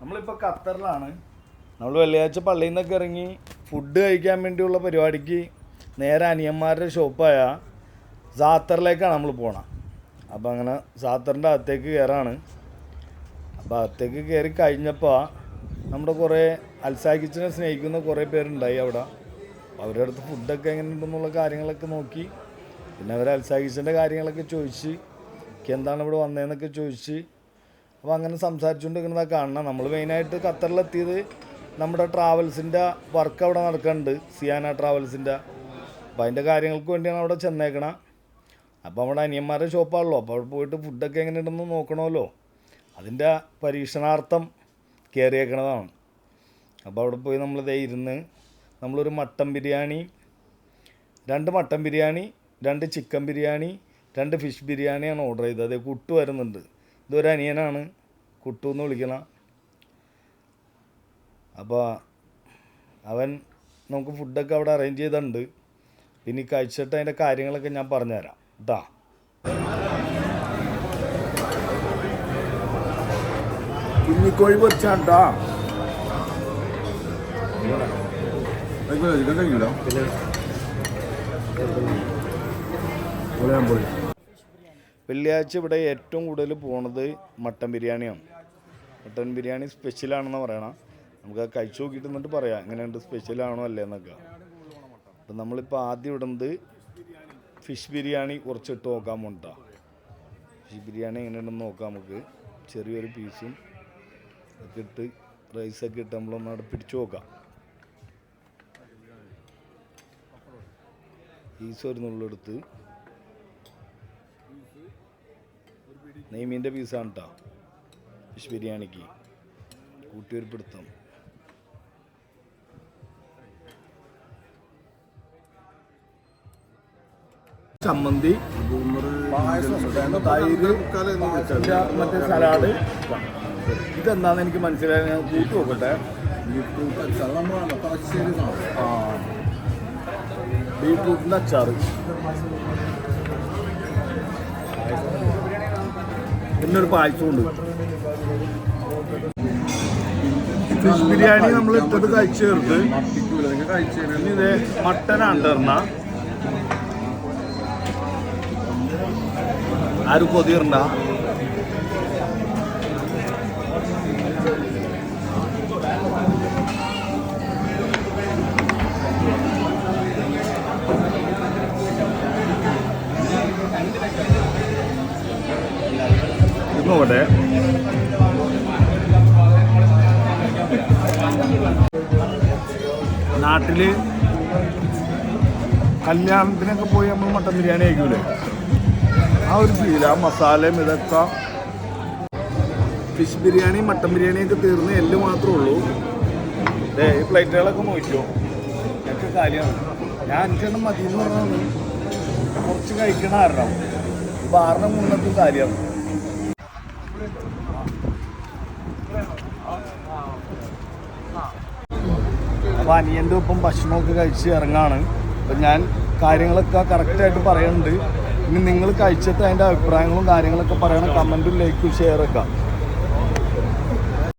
നമ്മളിപ്പോൾ ഖത്തറിലാണ്. നമ്മൾ വെള്ളിയാഴ്ച പള്ളിയിൽ നിന്നൊക്കെ ഇറങ്ങി ഫുഡ് കഴിക്കാൻ വേണ്ടിയുള്ള പരിപാടിക്ക് നേരെ അനിയന്മാരുടെ ഷോപ്പായ സാത്തറിലേക്കാണ് നമ്മൾ പോണത് അപ്പോൾ അങ്ങനെ സാത്തറിന്റെ അകത്തേക്ക് കയറാണ് അപ്പോൾ അകത്തേക്ക് കയറി കഴിഞ്ഞപ്പോൾ നമ്മുടെ കുറേ അൽസാക്കിച്ചിനെ സ്നേഹിക്കുന്ന കുറേ പേരുണ്ടായി അവിടെ. അവരുടെ അടുത്ത് ഫുഡൊക്കെ എങ്ങനെ ഉണ്ടെന്നുള്ള കാര്യങ്ങളൊക്കെ നോക്കി. പിന്നെ അവർ അൽസാക്കിച്ചിന്റെ കാര്യങ്ങളൊക്കെ ചോദിച്ച് എന്താണ് ഇവിടെ വന്നതെന്നൊക്കെ ചോദിച്ച് അപ്പോൾ അങ്ങനെ സംസാരിച്ചുകൊണ്ടിരിക്കുന്നതാണ് കാണണം. നമ്മൾ മെയിനായിട്ട് ഖത്തറിലെത്തിയത് നമ്മുടെ ട്രാവൽസിന്റെ വർക്ക് അവിടെ നടക്കുന്നുണ്ട് സിയാന ട്രാവൽസിന്റെ അപ്പോൾ അതിന്റെ കാര്യങ്ങൾക്ക് വേണ്ടിയാണ് അവിടെ ചെന്നേക്കണം. അപ്പോൾ നമ്മുടെ അനിയന്മാരുടെ ഷോപ്പാണല്ലോ അപ്പോൾ അവിടെ പോയിട്ട് ഫുഡൊക്കെ എങ്ങനെ ഉണ്ടെന്ന് നോക്കണമല്ലോ. അതിന്റെ പരീക്ഷണാർത്ഥം കയറിയേക്കണതാണ് അപ്പോൾ അവിടെ പോയി നമ്മൾ ദേ ഇരുന്ന് നമ്മളൊരു മട്ടൻ ബിരിയാണി രണ്ട് മട്ടൻ ബിരിയാണി രണ്ട് ചിക്കൻ ബിരിയാണി രണ്ട് ഫിഷ് ബിരിയാണിയാണ് ഓർഡർ ചെയ്തത്. അതേ കുട്ടു വരുന്നുണ്ട് ഇതൊരു അനിയനാണ്. കുട്ടു എന്ന് വിളിക്കണം. അപ്പോൾ അവൻ നമുക്ക് ഫുഡൊക്കെ അവിടെ അറേഞ്ച് ചെയ്തിട്ടുണ്ട്. പിന്നെ ഈ കഴിച്ചിട്ട് അതിന്റെ കാര്യങ്ങളൊക്കെ ഞാൻ പറഞ്ഞുതരാം. കേട്ടോ? കോഴി പൊരിച്ചാണ്ടാ? വെള്ളിയാഴ്ച ഇവിടെ ഏറ്റവും കൂടുതൽ പോണത് മട്ടൻ ബിരിയാണിയാണ്. മട്ടൻ ബിരിയാണി സ്പെഷ്യലാണെന്ന് പറയണം. നമുക്ക് അത് കഴിച്ചു നോക്കിയിട്ട് എന്നിട്ട് പറയാം എങ്ങനെയുണ്ട് സ്പെഷ്യലാണോ അല്ലേ എന്നൊക്കെ. അപ്പം നമ്മളിപ്പോൾ ആദ്യം ഇടുന്നത് ഫിഷ് ബിരിയാണി കുറച്ചിട്ട് നോക്കാൻ പോണ്ടാ ഫിഷ് ബിരിയാണി എങ്ങനെയുണ്ടെന്ന് നോക്കാം നമുക്ക്. ചെറിയൊരു പീസും ഒക്കെ ഇട്ട് റൈസൊക്കെ ഇട്ട് നമ്മളൊന്ന് അവിടെ പിടിച്ചു നോക്കാം. പീസ് ഒരു നുള്ളെടുത്ത് നെയ്മീന്റെ പീസാണ് കേട്ടോ ഫിഷ് ബിരിയാണിക്ക് കൂട്ടിയൊരു പിടുത്തം ചമ്മന്തി തൈര് പിന്നെ മറ്റേ സലാഡ് ഇതെന്താന്ന് എനിക്ക് മനസ്സിലായി ഞാൻ കൂട്ടി നോക്കട്ടെ. ആ. ബീട്രൂട്ടിന്റെ അച്ചാറ്. പിന്നെ ഒരു പായസമുണ്ട്. ഫിഷ് ബിരിയാണി നമ്മൾ ഇട്ടത് കഴിച്ചു ചേർത്ത് ഇനി ഇത് മട്ടനാണ് തരണ ആരും കൊതിയറണ്ട ഇത് നാട്ടിൽ കല്യാണത്തിനൊക്കെ പോയി നമ്മൾ മട്ടൻ ബിരിയാണി കഴിക്കൂലേ? ആ ഒരു ഫീൽ ആ മസാലയും ഇതൊക്കെ. ഫിഷ് ബിരിയാണി മട്ടൻ ബിരിയാണിയൊക്കെ തീർന്ന് എല്ല് മാത്രമേ ഉള്ളൂ. ഏ ഈ പ്ലേറ്റുകളൊക്കെ നോക്കിയോ ഒക്കെ കാര്യമാണ് ഞാൻ എനിക്കെണ്ണം മതി എന്ന് പറഞ്ഞാൽ കുറച്ച് കഴിക്കണ കാരണം. ബാറിന് മുന്നത്തെ കാര്യമാണ് അപ്പോൾ അനിയന്റെ ഒപ്പം ഭക്ഷണമൊക്കെ കഴിച്ച് ഇറങ്ങാണ്. അപ്പം ഞാൻ കാര്യങ്ങളൊക്കെ കറക്റ്റായിട്ട് പറയുന്നുണ്ട് ഇനി നിങ്ങൾ കഴിച്ചിട്ട് അതിന്റെ അഭിപ്രായങ്ങളും കാര്യങ്ങളൊക്കെ പറയണം കമന്റും ലൈക്കും ഷെയർ ഷെയറൊക്കെ